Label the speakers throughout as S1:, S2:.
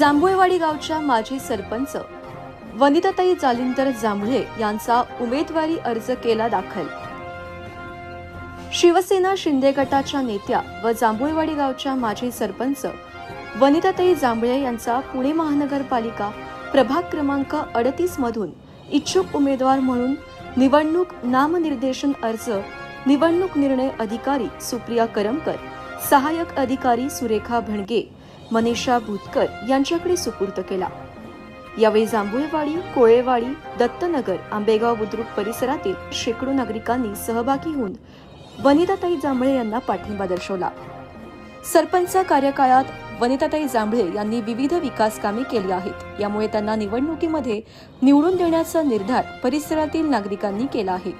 S1: जांभुळेवाडी गावच्या माजी सरपंच वनिताताई जालिंदर जांभळे यांचा उमेदवारी अर्ज केला दाखल. शिवसेना शिंदे गटाच्या नेत्या व जांभुळेवाडी गावच्या माजी सरपंच वनिताताई जांभळे यांचा पुणे महानगरपालिका प्रभाग क्रमांक अडतीस मधून इच्छुक उमेदवार म्हणून निवडणूक नामनिर्देशन अर्ज निवडणूक निर्णय अधिकारी सुप्रिया करमकर सहाय्यक अधिकारी सुरेखा भणगे मनीषा भूतकर यांच्याकडे सुपूर्द केला. यावेळी जांभुळवाडी कोळेवाडी दत्तनगर आंबेगाव बुद्रुक परिसरातील शेकडो नागरिकांनी सहभागी होऊन वनिताताई जांभळे यांना पाठिंबा दर्शवला. सरपंच कार्यकाळात वनिताताई जांभळे यांनी विविध विकास कामे केली आहेत. यामुळे त्यांना निवडणुकीमध्ये निवडून देण्याचा निर्धार परिसरातील नागरिकांनी केला आहे.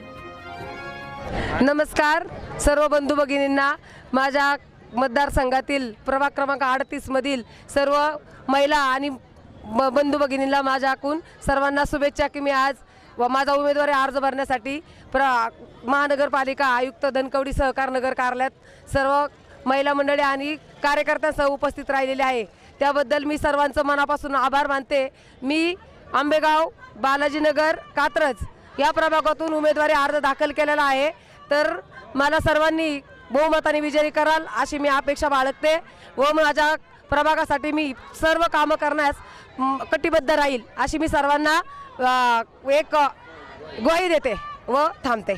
S2: नमस्कार. सर्व बंधू भगिनींना माझ्या मतदारसंघातील प्रभाग क्रमांक अडतीसमधील सर्व महिला आणि म- बंधू भगिनींना माझ्याकून सर्वांना शुभेच्छा की मी आज व माझा उमेदवारी अर्ज भरण्यासाठी प्र महानगरपालिका आयुक्त धनकवडी सहकार नगर कार्यालयात सर्व महिला मंडळी आणि कार्यकर्त्यांसह उपस्थित राहिलेले आहे. त्याबद्दल मी सर्वांचं मनापासून आभार मानते. मी आंबेगाव बालाजीनगर कात्रज या प्रभागातून उमेदवारी अर्ज दाखल केलेला आहे. तर मला सर्वांनी बहुमताने विजयी कराल अशी मी अपेक्षा बाळगते. व माझ्या प्रभागासाठी मी सर्व कामं करण्यास कटिबद्ध राहील अशी मी सर्वांना एक ग्वाही देते व थांबते.